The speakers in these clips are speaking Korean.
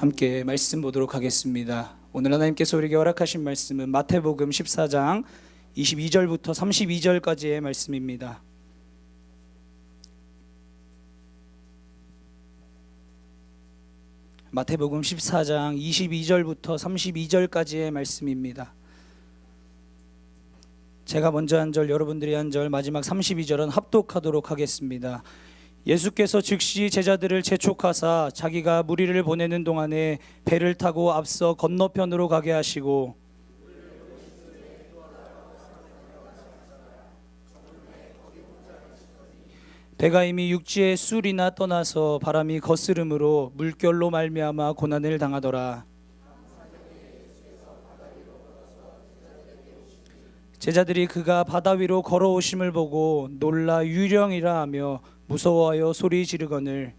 함께 말씀 보도록 하겠습니다. 오늘 하나님께서 우리에게 허락하신 말씀은 마태복음 14장 22절부터 32절까지의 말씀입니다. 마태복음 14장 22절부터 32절까지의 말씀입니다. 제가 먼저 한 절, 여러분들이 한 절, 마지막 32절은 합독하도록 하겠습니다. 예수께서 즉시 제자들을 재촉하사 자기가 무리를 보내는 동안에 배를 타고 앞서 건너편으로 가게 하시고 배가 이미 육지에 술이나 떠나서 바람이 거스름으로 물결로 말미암아 고난을 당하더라. 제자들이 그가 바다 위로 걸어오심을 보고 놀라 유령이라 하며 무서워하여 소리 지르거늘.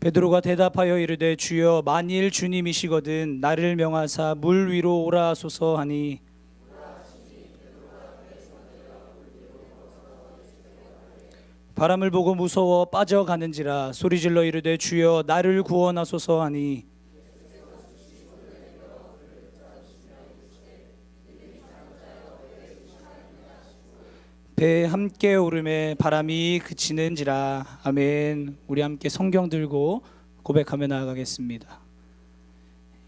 베드로가 대답하여 이르되 주여 만일 주님이시거든 나를 명하사 물 위로 오라 하소서 하니. 바람을 보고 무서워 빠져가는지라 소리질러 이르되 주여 나를 구원하소서 하니 배 함께 오름에 바람이 그치는지라 아멘. 우리 함께 성경 들고 고백하며 나아가겠습니다.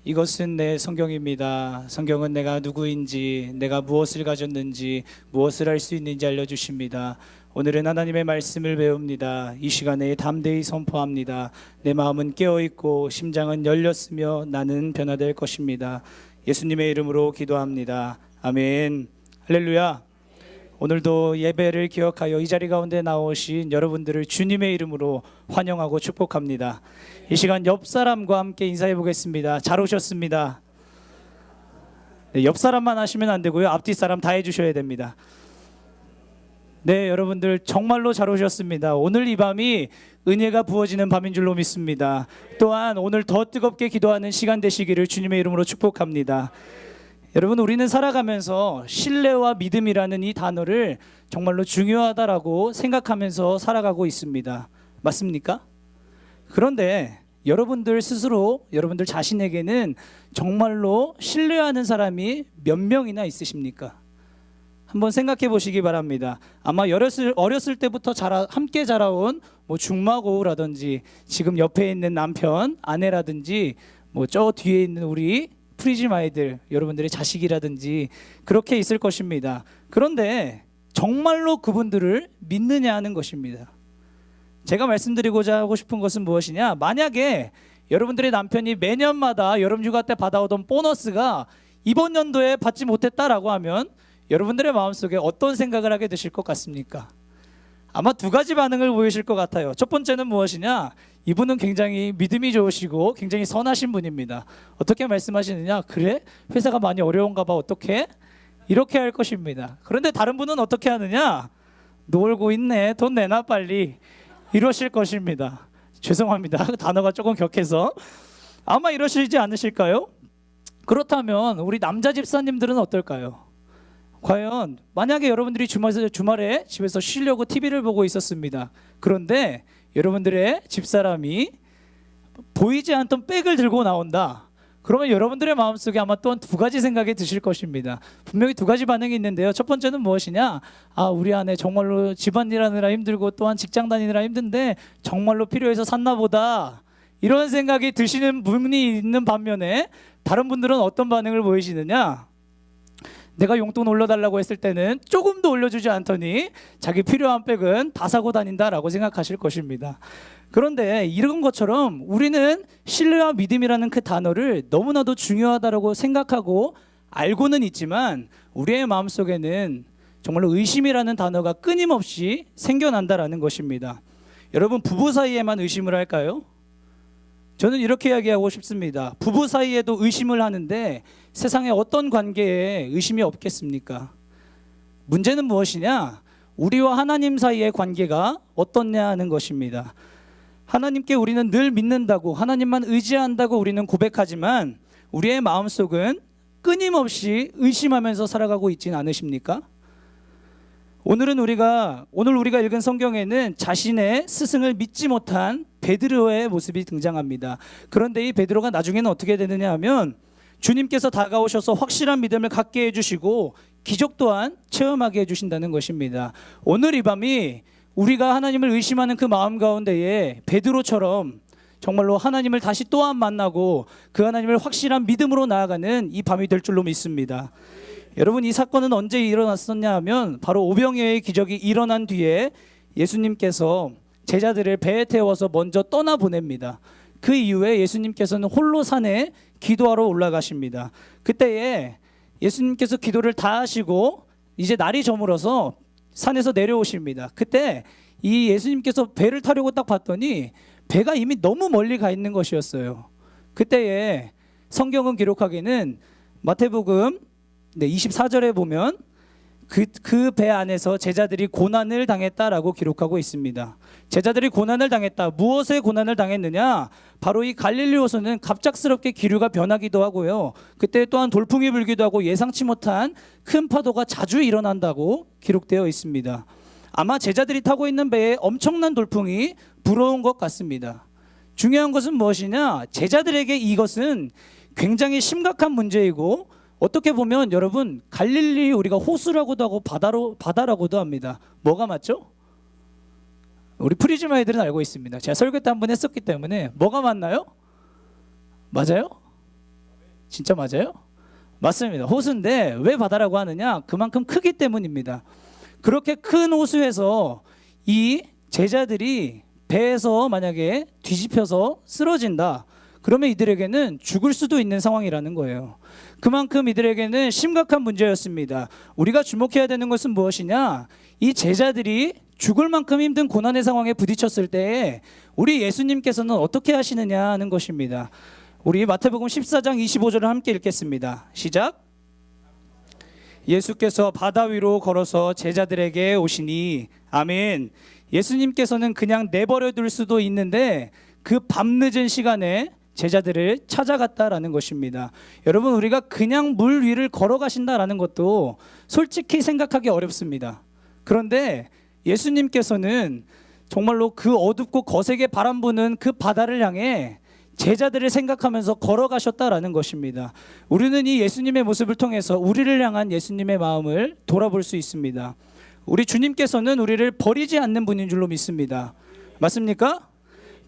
이것은 내 성경입니다. 성경은 내가 누구인지, 내가 무엇을 가졌는지, 무엇을 할 수 있는지 알려주십니다. 오늘은 하나님의 말씀을 배웁니다. 이 시간에 담대히 선포합니다. 내 마음은 깨어있고 심장은 열렸으며 나는 변화될 것입니다. 예수님의 이름으로 기도합니다. 아멘. 할렐루야. 오늘도 예배를 기억하여 이 자리 가운데 나오신 여러분들을 주님의 이름으로 환영하고 축복합니다. 이 시간 옆 사람과 함께 인사해 보겠습니다. 잘 오셨습니다. 네, 옆 사람만 하시면 안 되고요. 앞뒤 사람 다 해주셔야 됩니다. 네, 여러분들 정말로 잘 오셨습니다. 오늘 이 밤이 은혜가 부어지는 밤인 줄로 믿습니다. 또한 오늘 더 뜨겁게 기도하는 시간 되시기를 주님의 이름으로 축복합니다. 여러분 우리는 살아가면서 신뢰와 믿음이라는 이 단어를 정말로 중요하다라고 생각하면서 살아가고 있습니다. 맞습니까? 그런데 여러분들 스스로 여러분들 자신에게는 정말로 신뢰하는 사람이 몇 명이나 있으십니까? 한번 생각해 보시기 바랍니다. 아마 어렸을, 어렸을 때부터 자라, 함께 자라온 뭐 중마고우라든지 지금 옆에 있는 남편, 아내라든지 뭐 저 뒤에 있는 우리 프리즘 아이들 여러분들의 자식이라든지 그렇게 있을 것입니다. 그런데 정말로 그분들을 믿느냐 하는 것입니다. 제가 말씀드리고자 하고 싶은 것은 무엇이냐? 만약에 여러분들의 남편이 매년마다 여름 휴가 때 받아오던 보너스가 이번 연도에 받지 못했다라고 하면 여러분들의 마음속에 어떤 생각을 하게 되실 것 같습니까? 아마 두 가지 반응을 보이실 것 같아요. 첫 번째는 무엇이냐? 이분은 굉장히 믿음이 좋으시고 굉장히 선하신 분입니다. 어떻게 말씀하시느냐? 그래? 회사가 많이 어려운가 봐. 어떻게? 이렇게 할 것입니다. 그런데 다른 분은 어떻게 하느냐? 놀고 있네. 돈 내놔 빨리. 이러실 것입니다. 죄송합니다. 단어가 조금 격해서 아마 이러시지 않으실까요? 그렇다면 우리 남자 집사님들은 어떨까요? 과연 만약에 여러분들이 주말에, 주말에 집에서 쉬려고 TV를 보고 있었습니다. 그런데 여러분들의 집사람이 보이지 않던 백을 들고 나온다. 그러면 여러분들의 마음속에 아마 또한 두 가지 생각이 드실 것입니다. 분명히 두 가지 반응이 있는데요. 첫 번째는 무엇이냐? 아, 우리 아내 정말로 집안일 하느라 힘들고 또한 직장 다니느라 힘든데 정말로 필요해서 샀나 보다. 이런 생각이 드시는 분이 있는 반면에 다른 분들은 어떤 반응을 보이시느냐? 내가 용돈 올려달라고 했을 때는 조금도 올려주지 않더니 자기 필요한 백은 다 사고 다닌다라고 생각하실 것입니다. 그런데 이런 것처럼 우리는 신뢰와 믿음이라는 그 단어를 너무나도 중요하다라고 생각하고 알고는 있지만 우리의 마음속에는 정말로 의심이라는 단어가 끊임없이 생겨난다라는 것입니다. 여러분 부부 사이에만 의심을 할까요? 저는 이렇게 이야기하고 싶습니다. 부부 사이에도 의심을 하는데 세상에 어떤 관계에 의심이 없겠습니까? 문제는 무엇이냐? 우리와 하나님 사이의 관계가 어떻냐 하는 것입니다. 하나님께 우리는 늘 믿는다고 하나님만 의지한다고 우리는 고백하지만 우리의 마음속은 끊임없이 의심하면서 살아가고 있지는 않으십니까? 오늘은 우리가 오늘 우리가 읽은 성경에는 자신의 스승을 믿지 못한 베드로의 모습이 등장합니다. 그런데 이 베드로가 나중에는 어떻게 되느냐 하면 주님께서 다가오셔서 확실한 믿음을 갖게 해주시고 기적 또한 체험하게 해주신다는 것입니다. 오늘 이 밤이 우리가 하나님을 의심하는 그 마음 가운데에 베드로처럼 정말로 하나님을 다시 또한 만나고 그 하나님을 확실한 믿음으로 나아가는 이 밤이 될 줄로 믿습니다. 여러분 이 사건은 언제 일어났었냐 하면 바로 오병이어의 기적이 일어난 뒤에 예수님께서 제자들을 배에 태워서 먼저 떠나 보냅니다. 그 이후에 예수님께서는 홀로 산에 기도하러 올라가십니다. 그때에 예수님께서 기도를 다 하시고 이제 날이 저물어서 산에서 내려오십니다. 그때 이 예수님께서 배를 타려고 딱 봤더니 배가 이미 너무 멀리 가 있는 것이었어요. 그때에 성경은 기록하기는 마태복음 네, 24절에 보면 그 그 배 안에서 제자들이 고난을 당했다라고 기록하고 있습니다. 제자들이 고난을 당했다. 무엇에 고난을 당했느냐? 바로 이 갈릴리 호수는 갑작스럽게 기류가 변하기도 하고요. 그때 또한 돌풍이 불기도 하고 예상치 못한 큰 파도가 자주 일어난다고 기록되어 있습니다. 아마 제자들이 타고 있는 배에 엄청난 돌풍이 불어온 것 같습니다. 중요한 것은 무엇이냐? 제자들에게 이것은 굉장히 심각한 문제이고 어떻게 보면 여러분 갈릴리 우리가 호수라고도 하고 바다로 바다라고도 합니다. 뭐가 맞죠? 우리 프리즈마 애들은 알고 있습니다. 제가 설교 때 한 번 했었기 때문에 뭐가 맞나요? 맞아요? 진짜 맞아요? 맞습니다. 호수인데 왜 바다라고 하느냐? 그만큼 크기 때문입니다. 그렇게 큰 호수에서 이 제자들이 배에서 만약에 뒤집혀서 쓰러진다. 그러면 이들에게는 죽을 수도 있는 상황이라는 거예요. 그만큼 이들에게는 심각한 문제였습니다. 우리가 주목해야 되는 것은 무엇이냐? 이 제자들이 죽을 만큼 힘든 고난의 상황에 부딪혔을 때 우리 예수님께서는 어떻게 하시느냐 하는 것입니다. 우리 마태복음 14장 25절을 함께 읽겠습니다. 시작. 예수께서 바다 위로 걸어서 제자들에게 오시니 아멘. 예수님께서는 그냥 내버려 둘 수도 있는데 그 밤늦은 시간에 제자들을 찾아갔다라는 것입니다. 여러분 우리가 그냥 물 위를 걸어가신다라는 것도 솔직히 생각하기 어렵습니다. 그런데 예수님께서는 정말로 그 어둡고 거세게 바람 부는 그 바다를 향해 제자들을 생각하면서 걸어가셨다라는 것입니다. 우리는 이 예수님의 모습을 통해서 우리를 향한 예수님의 마음을 돌아볼 수 있습니다. 우리 주님께서는 우리를 버리지 않는 분인 줄로 믿습니다. 맞습니까?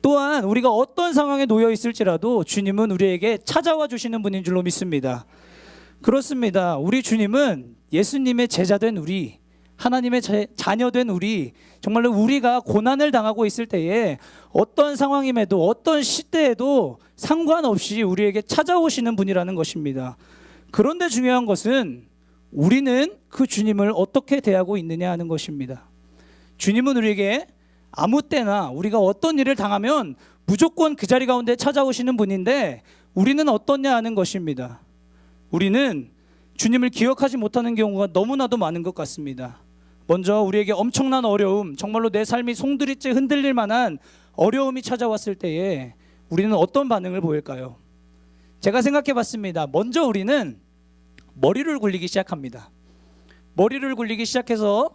또한 우리가 어떤 상황에 놓여 있을지라도 주님은 우리에게 찾아와 주시는 분인 줄로 믿습니다. 그렇습니다. 우리 주님은 예수님의 제자된 우리, 하나님의 자, 자녀된 우리, 정말로 우리가 고난을 당하고 있을 때에 어떤 상황임에도 어떤 시대에도 상관없이 우리에게 찾아오시는 분이라는 것입니다. 그런데 중요한 것은 우리는 그 주님을 어떻게 대하고 있느냐 하는 것입니다. 주님은 우리에게 아무 때나 우리가 어떤 일을 당하면 무조건 그 자리 가운데 찾아오시는 분인데 우리는 어떻냐 하는 것입니다. 우리는 주님을 기억하지 못하는 경우가 너무나도 많은 것 같습니다. 먼저 우리에게 엄청난 어려움, 정말로 내 삶이 송두리째 흔들릴 만한 어려움이 찾아왔을 때에 우리는 어떤 반응을 보일까요? 제가 생각해 봤습니다. 먼저 우리는 머리를 굴리기 시작합니다. 머리를 굴리기 시작해서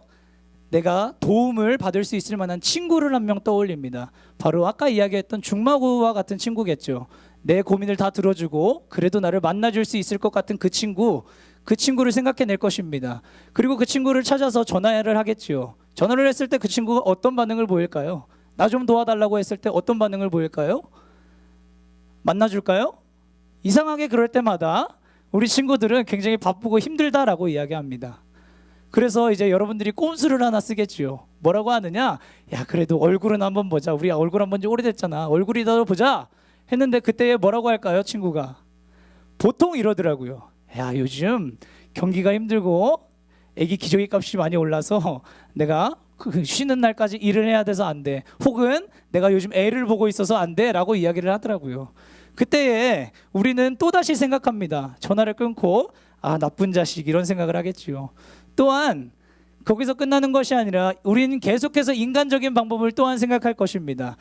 내가 도움을 받을 수 있을 만한 친구를 한 명 떠올립니다. 바로 아까 이야기했던 중마고와 같은 친구겠죠. 내 고민을 다 들어주고 그래도 나를 만나줄 수 있을 것 같은 그 친구, 그 친구를 생각해낼 것입니다. 그리고 그 친구를 찾아서 전화를 하겠지요. 전화를 했을 때 그 친구가 어떤 반응을 보일까요? 나 좀 도와달라고 했을 때 어떤 반응을 보일까요? 만나줄까요? 이상하게 그럴 때마다 우리 친구들은 굉장히 바쁘고 힘들다라고 이야기합니다. 그래서 이제 여러분들이 꼼수를 하나 쓰겠지요. 뭐라고 하느냐? 야, 그래도 얼굴은 한번 보자. 우리 얼굴 한번 지 오래됐잖아. 얼굴이라도 보자. 했는데 그때 뭐라고 할까요, 친구가? 보통 이러더라고요. 야, 요즘 경기가 힘들고 애기 기저귀 값이 많이 올라서 내가 그 쉬는 날까지 일을 해야 돼서 안 돼. 혹은 내가 요즘 애를 보고 있어서 안 돼라고 이야기를 하더라고요. 그때에 우리는 또다시 생각합니다. 전화를 끊고 아, 나쁜 자식 이런 생각을 하겠지요. 또한 거기서 끝나는 것이 아니라 우리는 계속해서 인간적인 방법을 또한 생각할 것입니다.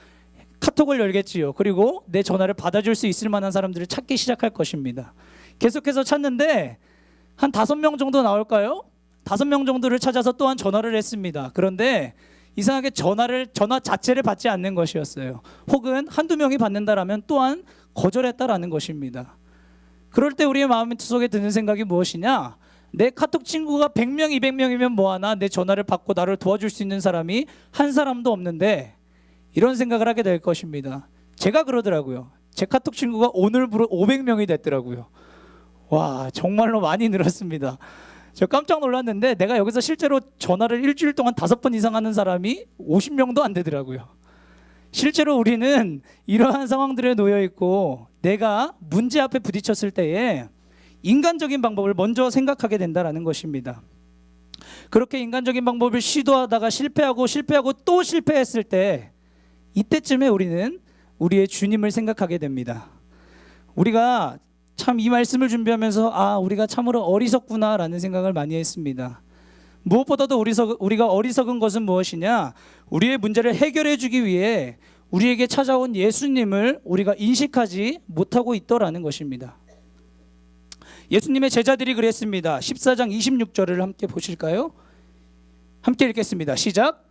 카톡을 열겠지요. 그리고 내 전화를 받아줄 수 있을 만한 사람들을 찾기 시작할 것입니다. 계속해서 찾는데 한 다섯 명 정도 나올까요? 다섯 명 정도를 찾아서 또한 전화를 했습니다. 그런데 이상하게 전화를 전화 자체를 받지 않는 것이었어요. 혹은 한두 명이 받는다라면 또한 거절했다라는 것입니다. 그럴 때 우리의 마음 속에 드는 생각이 무엇이냐? 내 카톡 친구가 100명, 200명이면 뭐하나 내 전화를 받고 나를 도와줄 수 있는 사람이 한 사람도 없는데 이런 생각을 하게 될 것입니다. 제가 그러더라고요. 제 카톡 친구가 오늘부로 500명이 됐더라고요. 와, 정말로 많이 늘었습니다. 저 깜짝 놀랐는데 내가 여기서 실제로 전화를 일주일 동안 다섯 번 이상 하는 사람이 50명도 안 되더라고요. 실제로 우리는 이러한 상황들에 놓여 있고 내가 문제 앞에 부딪혔을 때에 인간적인 방법을 먼저 생각하게 된다라는 것입니다. 그렇게 인간적인 방법을 시도하다가 실패하고 실패하고 또 실패했을 때 이때쯤에 우리는 우리의 주님을 생각하게 됩니다. 우리가 참 이 말씀을 준비하면서 아 우리가 참으로 어리석구나라는 생각을 많이 했습니다. 무엇보다도 우리가 어리석은 것은 무엇이냐? 우리의 문제를 해결해 주기 위해 우리에게 찾아온 예수님을 우리가 인식하지 못하고 있더라는 것입니다. 예수님의 제자들이 그랬습니다. 14장 26절을 함께 보실까요? 함께 읽겠습니다. 시작.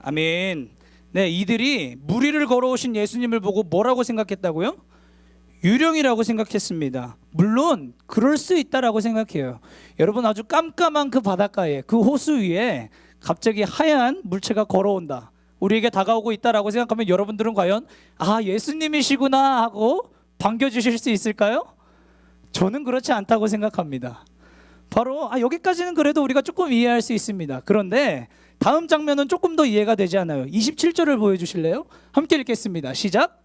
아멘. 네, 이들이 무리를 걸어오신 예수님을 보고 뭐라고 생각했다고요? 유령이라고 생각했습니다. 물론 그럴 수 있다라고 생각해요. 여러분 아주 깜깜한 그 바닷가에 그 호수 위에 갑자기 하얀 물체가 걸어온다. 우리에게 다가오고 있다라고 생각하면 여러분들은 과연 아 예수님이시구나 하고 반겨주실 수 있을까요? 저는 그렇지 않다고 생각합니다. 바로 아 여기까지는 그래도 우리가 조금 이해할 수 있습니다. 그런데 다음 장면은 조금 더 이해가 되지 않아요. 27절을 보여주실래요? 함께 읽겠습니다. 시작.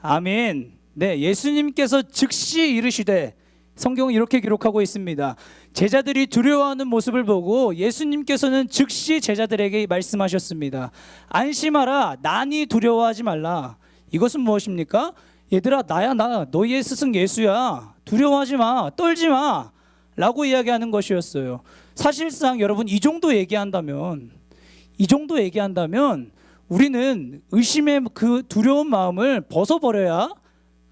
아멘. 네, 예수님께서 즉시 이르시되 성경은 이렇게 기록하고 있습니다. 제자들이 두려워하는 모습을 보고 예수님께서는 즉시 제자들에게 말씀하셨습니다. 안심하라, 난이 두려워하지 말라. 이것은 무엇입니까? 얘들아, 나야 나, 너희의 스승 예수야. 두려워하지 마, 떨지 마. 라고 이야기하는 것이었어요. 사실상 여러분 이 정도 얘기한다면 이 정도 얘기한다면 우리는 의심의 그 두려운 마음을 벗어버려야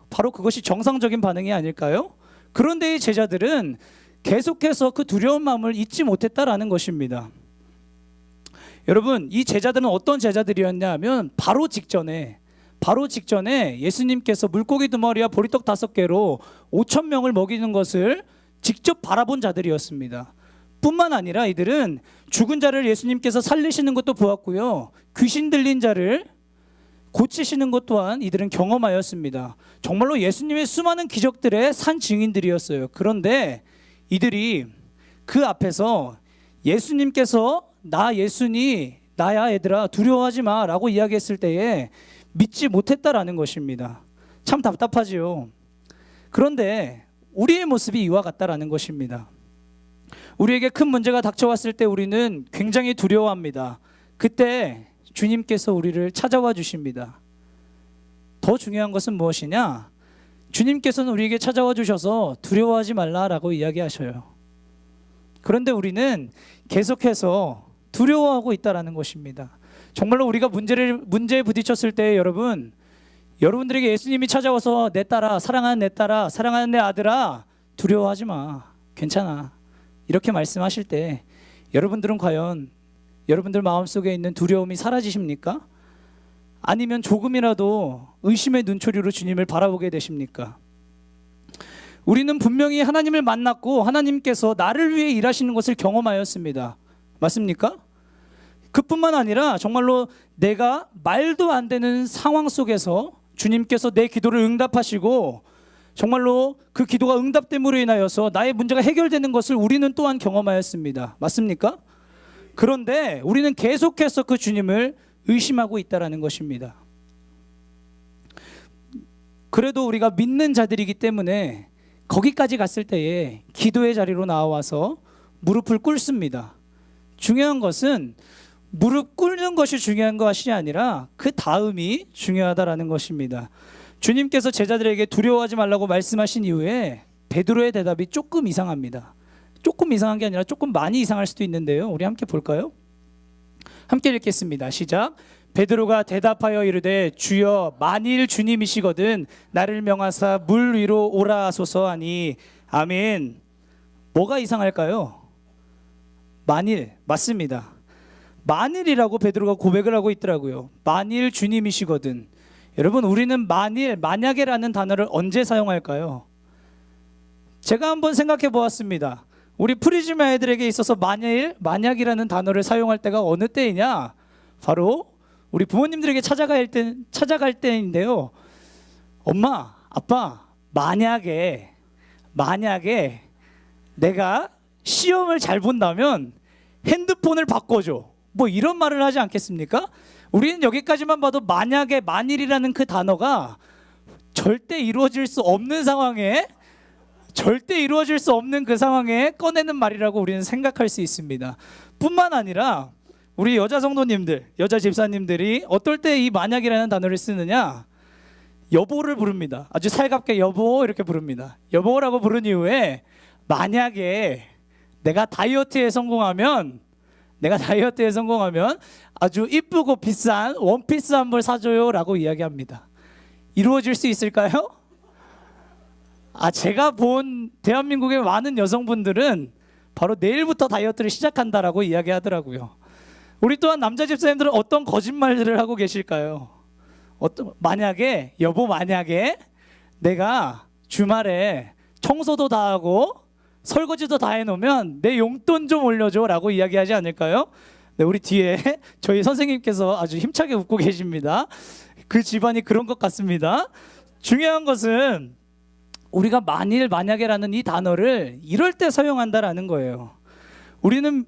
바로 그것이 정상적인 반응이 아닐까요? 그런데 이 제자들은 계속해서 그 두려운 마음을 잊지 못했다라는 것입니다. 여러분, 이 제자들은 어떤 제자들이었냐 하면 바로 직전에 바로 직전에 예수님께서 물고기 두 마리와 보리떡 다섯 개로 5천 명을 먹이는 것을 직접 바라본 자들이었습니다. 뿐만 아니라 이들은 죽은 자를 예수님께서 살리시는 것도 보았고요. 귀신 들린 자를 고치시는 것 또한 이들은 경험하였습니다. 정말로 예수님의 수많은 기적들의 산 증인들이었어요. 그런데 이들이 그 앞에서 예수님께서 나 예수니 나야 얘들아 두려워하지 마라고 이야기했을 때에 믿지 못했다라는 것입니다. 참 답답하지요. 그런데 우리의 모습이 이와 같다라는 것입니다. 우리에게 큰 문제가 닥쳐왔을 때 우리는 굉장히 두려워합니다. 그때 주님께서 우리를 찾아와 주십니다. 더 중요한 것은 무엇이냐? 주님께서는 우리에게 찾아와 주셔서 두려워하지 말라라고 이야기하셔요. 그런데 우리는 계속해서 두려워하고 있다라는 것입니다. 정말로 우리가 문제를 문제에 부딪혔을 때 여러분 여러분들에게 예수님이 찾아와서 내 딸아 사랑하는 내 딸아 사랑하는 내 아들아 두려워하지 마 괜찮아 이렇게 말씀하실 때 여러분들은 과연 여러분들 마음속에 있는 두려움이 사라지십니까? 아니면 조금이라도 의심의 눈초리로 주님을 바라보게 되십니까? 우리는 분명히 하나님을 만났고 하나님께서 나를 위해 일하시는 것을 경험하였습니다. 맞습니까? 그뿐만 아니라 정말로 내가 말도 안 되는 상황 속에서 주님께서 내 기도를 응답하시고 정말로 그 기도가 응답됨으로 인하여서 나의 문제가 해결되는 것을 우리는 또한 경험하였습니다. 맞습니까? 그런데 우리는 계속해서 그 주님을 의심하고 있다라는 것입니다. 그래도 우리가 믿는 자들이기 때문에 거기까지 갔을 때에 기도의 자리로 나와서 무릎을 꿇습니다. 중요한 것은 무릎 꿇는 것이 중요한 것이 아니라 그 다음이 중요하다라는 것입니다. 주님께서 제자들에게 두려워하지 말라고 말씀하신 이후에 베드로의 대답이 조금 이상합니다. 조금 이상한 게 아니라 조금 많이 이상할 수도 있는데요. 우리 함께 볼까요? 함께 읽겠습니다. 시작. 베드로가 대답하여 이르되 주여 만일 주님이시거든 나를 명하사 물 위로 오라 하소서 하니 아멘. 뭐가 이상할까요? 만일 맞습니다. 만일이라고 베드로가 고백을 하고 있더라고요. 만일 주님이시거든. 여러분 우리는 만일 만약에라는 단어를 언제 사용할까요? 제가 한번 생각해 보았습니다. 우리 프리즈마 애들에게 있어서 만일 만약이라는 단어를 사용할 때가 어느 때이냐? 바로 우리 부모님들에게 찾아갈 때 찾아갈 때인데요. 엄마, 아빠, 만약에 만약에 내가 시험을 잘 본다면 핸드폰을 바꿔줘. 뭐 이런 말을 하지 않겠습니까? 우리는 여기까지만 봐도 만약에 만일이라는 그 단어가 절대 이루어질 수 없는 상황에 절대 이루어질 수 없는 그 상황에 꺼내는 말이라고 우리는 생각할 수 있습니다. 뿐만 아니라 우리 여자 성도님들, 여자 집사님들이 어떨 때 이 만약이라는 단어를 쓰느냐? 여보를 부릅니다. 아주 살갑게 여보 이렇게 부릅니다. 여보라고 부른 이후에 만약에 내가 다이어트에 성공하면 내가 다이어트에 성공하면 아주 이쁘고 비싼 원피스 한 벌 사줘요라고 이야기합니다. 이루어질 수 있을까요? 아 제가 본 대한민국의 많은 여성분들은 바로 내일부터 다이어트를 시작한다라고 이야기하더라고요. 우리 또한 남자 집사님들은 어떤 거짓말들을 하고 계실까요? 어떤 만약에 여보 만약에 내가 주말에 청소도 다 하고 설거지도 다 해놓으면 내 용돈 좀 올려줘라고 이야기하지 않을까요? 네, 우리 뒤에 저희 선생님께서 아주 힘차게 웃고 계십니다. 그 집안이 그런 것 같습니다. 중요한 것은 우리가 만일 만약에라는 이 단어를 이럴 때 사용한다라는 거예요. 우리는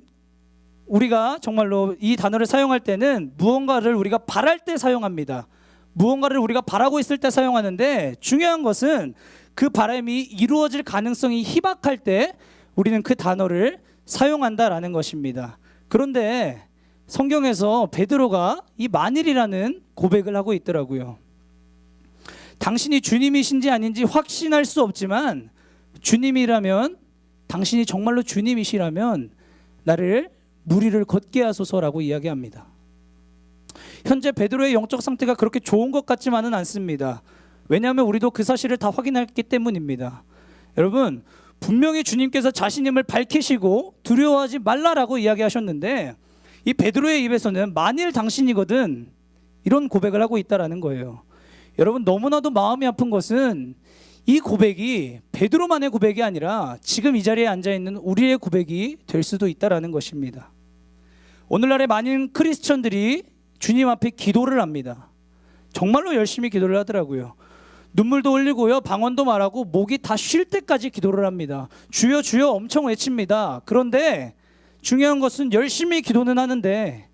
우리가 정말로 이 단어를 사용할 때는 무언가를 우리가 바랄 때 사용합니다. 무언가를 우리가 바라고 있을 때 사용하는데 중요한 것은 그 바람이 이루어질 가능성이 희박할 때 우리는 그 단어를 사용한다라는 것입니다. 그런데 성경에서 베드로가 이 만일이라는 고백을 하고 있더라고요. 당신이 주님이신지 아닌지 확신할 수 없지만 주님이라면 당신이 정말로 주님이시라면 나를 무리를 걷게 하소서라고 이야기합니다. 현재 베드로의 영적 상태가 그렇게 좋은 것 같지만은 않습니다. 왜냐하면 우리도 그 사실을 다 확인했기 때문입니다. 여러분 분명히 주님께서 자신임을 밝히시고 두려워하지 말라라고 이야기하셨는데 이 베드로의 입에서는 만일 당신이거든 이런 고백을 하고 있다라는 거예요. 여러분 너무나도 마음이 아픈 것은 이 고백이 베드로만의 고백이 아니라 지금 이 자리에 앉아 있는 우리의 고백이 될 수도 있다라는 것입니다. 오늘날의 많은 크리스천들이 주님 앞에 기도를 합니다. 정말로 열심히 기도를 하더라고요. 눈물도 흘리고요, 방언도 말하고 목이 다 쉴 때까지 기도를 합니다. 주여 주여 엄청 외칩니다. 그런데 중요한 것은 열심히 기도는 하는데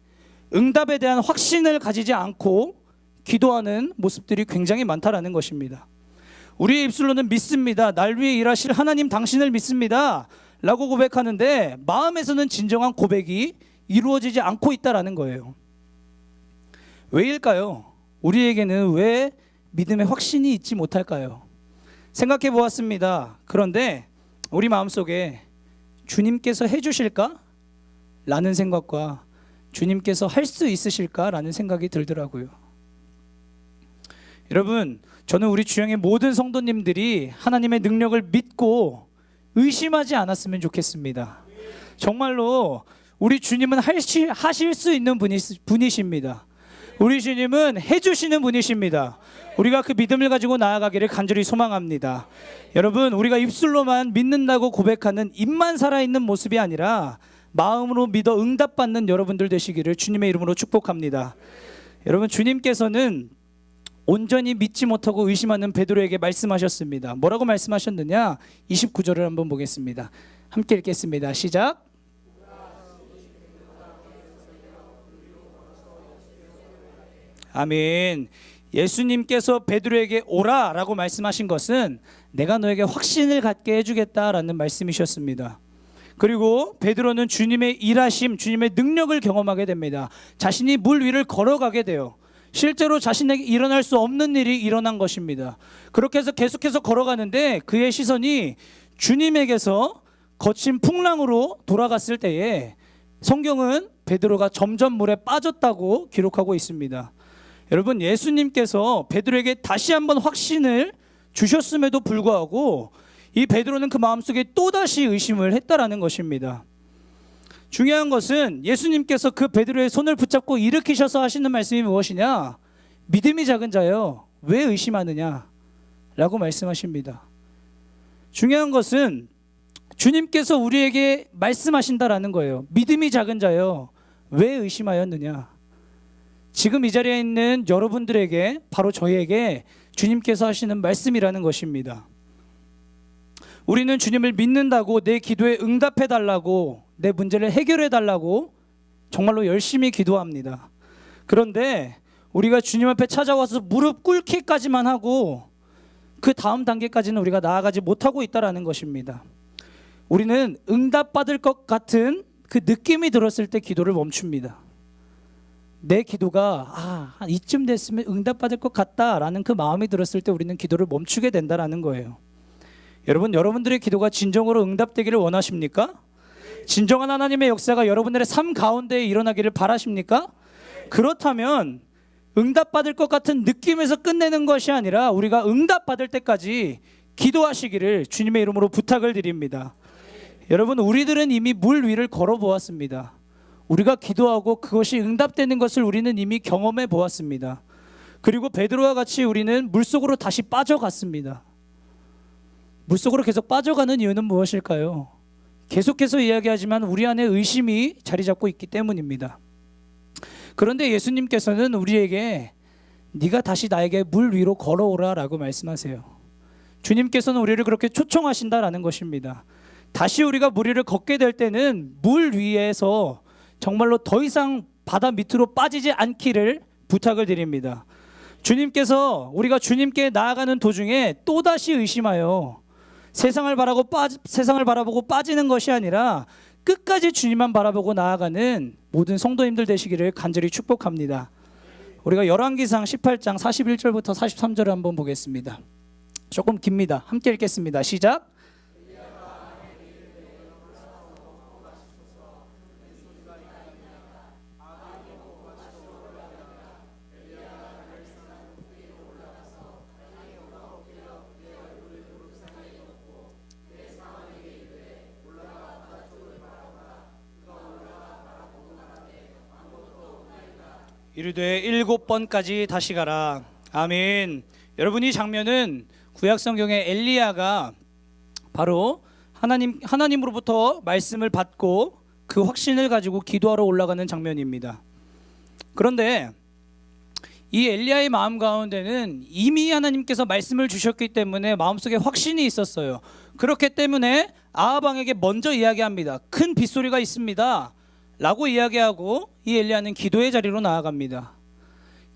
응답에 대한 확신을 가지지 않고 기도하는 모습들이 굉장히 많다라는 것입니다. 우리의 입술로는 믿습니다. 날 위해 일하실 하나님 당신을 믿습니다. 라고 고백하는데 마음에서는 진정한 고백이 이루어지지 않고 있다라는 거예요. 왜일까요? 우리에게는 왜 믿음의 확신이 있지 못할까요? 생각해 보았습니다. 그런데 우리 마음속에 주님께서 해 주실까? 라는 생각과 주님께서 할 수 있으실까? 라는 생각이 들더라고요. 여러분, 저는 우리 주영의 모든 성도님들이 하나님의 능력을 믿고 의심하지 않았으면 좋겠습니다. 정말로 우리 주님은 하실 수 있는 분이, 분이십니다. 우리 주님은 해주시는 분이십니다. 우리가 그 믿음을 가지고 나아가기를 간절히 소망합니다. 여러분, 우리가 입술로만 믿는다고 고백하는 입만 살아있는 모습이 아니라 마음으로 믿어 응답받는 여러분들 되시기를 주님의 이름으로 축복합니다. 여러분, 주님께서는 온전히 믿지 못하고 의심하는 베드로에게 말씀하셨습니다. 뭐라고 말씀하셨느냐? 29절을 한번 보겠습니다. 함께 읽겠습니다. 시작. 아멘. 예수님께서 베드로에게 오라라고 말씀하신 것은 내가 너에게 확신을 갖게 해 주겠다라는 말씀이셨습니다. 그리고 베드로는 주님의 일하심, 주님의 능력을 경험하게 됩니다. 자신이 물 위를 걸어가게 돼요. 실제로 자신에게 일어날 수 없는 일이 일어난 것입니다. 그렇게 해서 계속해서 걸어가는데 그의 시선이 주님에게서 거친 풍랑으로 돌아갔을 때에 성경은 베드로가 점점 물에 빠졌다고 기록하고 있습니다. 여러분 예수님께서 베드로에게 다시 한번 확신을 주셨음에도 불구하고 이 베드로는 그 마음속에 또다시 의심을 했다라는 것입니다. 중요한 것은 예수님께서 그 베드로의 손을 붙잡고 일으키셔서 하시는 말씀이 무엇이냐? 믿음이 작은 자여 왜 의심하느냐? 라고 말씀하십니다. 중요한 것은 주님께서 우리에게 말씀하신다라는 거예요. 믿음이 작은 자여 왜 의심하였느냐? 지금 이 자리에 있는 여러분들에게 바로 저희에게 주님께서 하시는 말씀이라는 것입니다. 우리는 주님을 믿는다고 내 기도에 응답해 달라고 내 문제를 해결해 달라고 정말로 열심히 기도합니다. 그런데 우리가 주님 앞에 찾아와서 무릎 꿇기까지만 하고 그 다음 단계까지는 우리가 나아가지 못하고 있다라는 것입니다. 우리는 응답받을 것 같은 그 느낌이 들었을 때 기도를 멈춥니다. 내 기도가 아, 한 이쯤 됐으면 응답받을 것 같다라는 그 마음이 들었을 때 우리는 기도를 멈추게 된다라는 거예요. 여러분, 여러분들의 기도가 진정으로 응답되기를 원하십니까? 진정한 하나님의 역사가 여러분들의 삶 가운데 일어나기를 바라십니까? 그렇다면 응답받을 것 같은 느낌에서 끝내는 것이 아니라 우리가 응답받을 때까지 기도하시기를 주님의 이름으로 부탁을 드립니다. 여러분, 우리들은 이미 물 위를 걸어 보았습니다. 우리가 기도하고 그것이 응답되는 것을 우리는 이미 경험해 보았습니다. 그리고 베드로와 같이 우리는 물속으로 다시 빠져갔습니다. 물속으로 계속 빠져가는 이유는 무엇일까요? 계속해서 이야기하지만 우리 안에 의심이 자리 잡고 있기 때문입니다. 그런데 예수님께서는 우리에게 네가 다시 나에게 물 위로 걸어오라라고 말씀하세요. 주님께서는 우리를 그렇게 초청하신다라는 것입니다. 다시 우리가 물 위를 걷게 될 때는 물 위에서 정말로 더 이상 바다 밑으로 빠지지 않기를 부탁을 드립니다. 주님께서 우리가 주님께 나아가는 도중에 또다시 의심하여 세상을 바라고 빠 세상을 바라보고 빠지는 것이 아니라 끝까지 주님만 바라보고 나아가는 모든 성도님들 되시기를 간절히 축복합니다. 우리가 열왕기상 18장 41절부터 43절을 한번 보겠습니다. 조금 깁니다. 함께 읽겠습니다. 시작. 이르되 일곱 번까지 다시 가라. 아멘. 여러분 이 장면은 구약 성경의 엘리야가 바로 하나님 하나님으로부터 말씀을 받고 그 확신을 가지고 기도하러 올라가는 장면입니다. 그런데 이 엘리야의 마음 가운데는 이미 하나님께서 말씀을 주셨기 때문에 마음속에 확신이 있었어요. 그렇기 때문에 아하방에게 먼저 이야기합니다. 큰 빗소리가 있습니다. 라고 이야기하고 이 엘리야는 기도의 자리로 나아갑니다.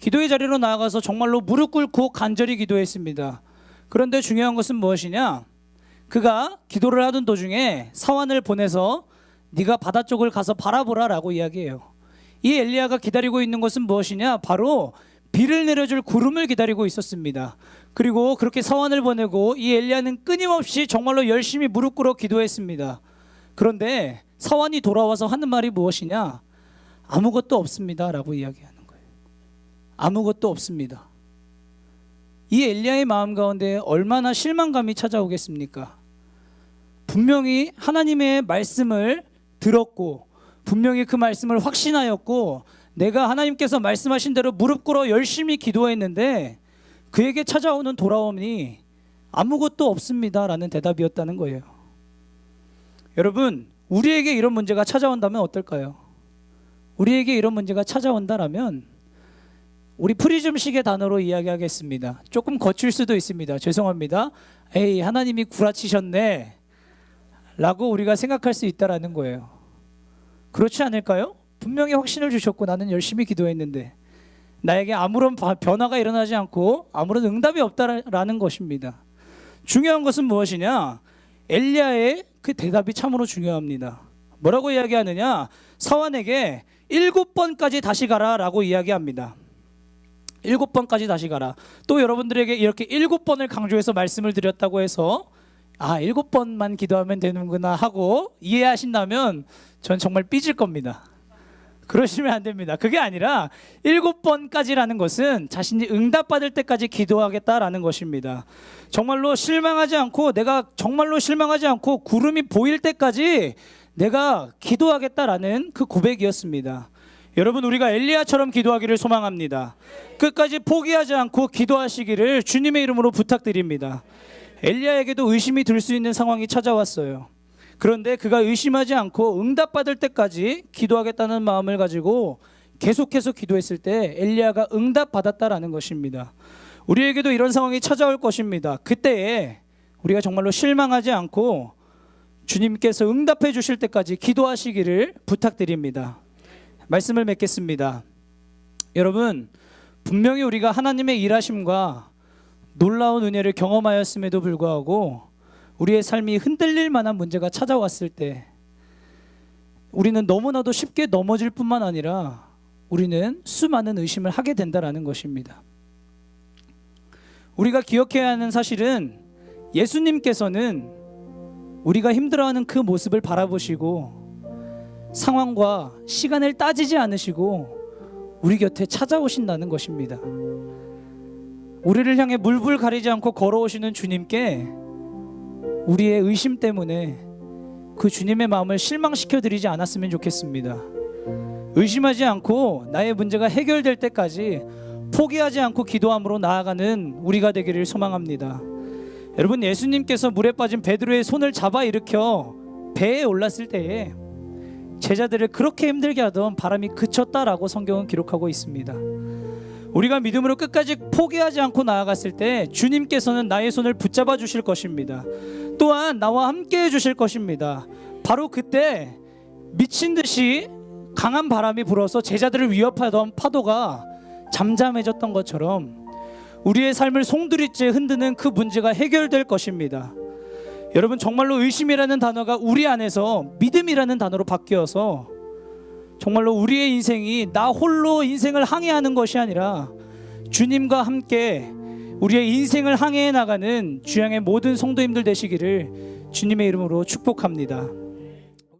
기도의 자리로 나아가서 정말로 무릎 꿇고 간절히 기도했습니다. 그런데 중요한 것은 무엇이냐? 그가 기도를 하던 도중에 사환을 보내서 네가 바다 쪽을 가서 바라보라라고 이야기해요. 이 엘리야가 기다리고 있는 것은 무엇이냐? 바로 비를 내려줄 구름을 기다리고 있었습니다. 그리고 그렇게 사환을 보내고 이 엘리야는 끊임없이 정말로 열심히 무릎 꿇어 기도했습니다. 그런데 사환이 돌아와서 하는 말이 무엇이냐? 아무것도 없습니다라고 이야기하는 거예요. 아무것도 없습니다. 이 엘리야의 마음 가운데 얼마나 실망감이 찾아오겠습니까? 분명히 하나님의 말씀을 들었고 분명히 그 말씀을 확신하였고 내가 하나님께서 말씀하신 대로 무릎 꿇어 열심히 기도했는데 그에게 찾아오는 돌아옴이 아무것도 없습니다라는 대답이었다는 거예요. 여러분, 우리에게 이런 문제가 찾아온다면 어떨까요? 우리에게 이런 문제가 찾아온다라면 우리 프리즘식의 단어로 이야기하겠습니다. 조금 거칠 수도 있습니다. 죄송합니다. 에이, 하나님이 구라치셨네. 라고 우리가 생각할 수 있다라는 거예요. 그렇지 않을까요? 분명히 확신을 주셨고 나는 열심히 기도했는데 나에게 아무런 바- 변화가 일어나지 않고 아무런 응답이 없다라는 것입니다. 중요한 것은 무엇이냐? 엘리야의 그 대답이 참으로 중요합니다. 뭐라고 이야기하느냐? 사환에게 일곱 번까지 다시 가라라고 이야기합니다. 일곱 번까지 다시 가라. 또 여러분들에게 이렇게 일곱 번을 강조해서 말씀을 드렸다고 해서 아 일곱 번만 기도하면 되는구나 하고 이해하신다면 전 정말 삐질 겁니다. 그러시면 안 됩니다. 그게 아니라 일곱 번까지라는 것은 자신이 응답받을 때까지 기도하겠다라는 것입니다. 정말로 실망하지 않고 내가 정말로 실망하지 않고 구름이 보일 때까지 내가 기도하겠다라는 그 고백이었습니다. 여러분 우리가 엘리야처럼 기도하기를 소망합니다. 끝까지 포기하지 않고 기도하시기를 주님의 이름으로 부탁드립니다. 엘리야에게도 의심이 들 수 있는 상황이 찾아왔어요. 그런데 그가 의심하지 않고 응답받을 때까지 기도하겠다는 마음을 가지고 계속해서 기도했을 때 엘리야가 응답받았다라는 것입니다. 우리에게도 이런 상황이 찾아올 것입니다. 그때에 우리가 정말로 실망하지 않고 주님께서 응답해 주실 때까지 기도하시기를 부탁드립니다. 말씀을 맺겠습니다. 여러분, 분명히 우리가 하나님의 일하심과 놀라운 은혜를 경험하였음에도 불구하고 우리의 삶이 흔들릴 만한 문제가 찾아왔을 때 우리는 너무나도 쉽게 넘어질 뿐만 아니라 우리는 수많은 의심을 하게 된다라는 것입니다. 우리가 기억해야 하는 사실은 예수님께서는 우리가 힘들어하는 그 모습을 바라보시고 상황과 시간을 따지지 않으시고 우리 곁에 찾아오신다는 것입니다. 우리를 향해 물불 가리지 않고 걸어오시는 주님께 우리의 의심 때문에 그 주님의 마음을 실망시켜 드리지 않았으면 좋겠습니다. 의심하지 않고 나의 문제가 해결될 때까지 포기하지 않고 기도함으로 나아가는 우리가 되기를 소망합니다. 여러분 예수님께서 물에 빠진 베드로의 손을 잡아 일으켜 배에 올랐을 때에 제자들을 그렇게 힘들게 하던 바람이 그쳤다라고 성경은 기록하고 있습니다. 우리가 믿음으로 끝까지 포기하지 않고 나아갔을 때 주님께서는 나의 손을 붙잡아 주실 것입니다. 또한 나와 함께 해 주실 것입니다. 바로 그때 미친 듯이 강한 바람이 불어서 제자들을 위협하던 파도가 잠잠해졌던 것처럼 우리의 삶을 송두리째 흔드는 그 문제가 해결될 것입니다. 여러분 정말로 의심이라는 단어가 우리 안에서 믿음이라는 단어로 바뀌어서 정말로 우리의 인생이 나 홀로 인생을 항해하는 것이 아니라 주님과 함께 우리의 인생을 항해해 나가는 주양의 모든 성도님들 되시기를 주님의 이름으로 축복합니다.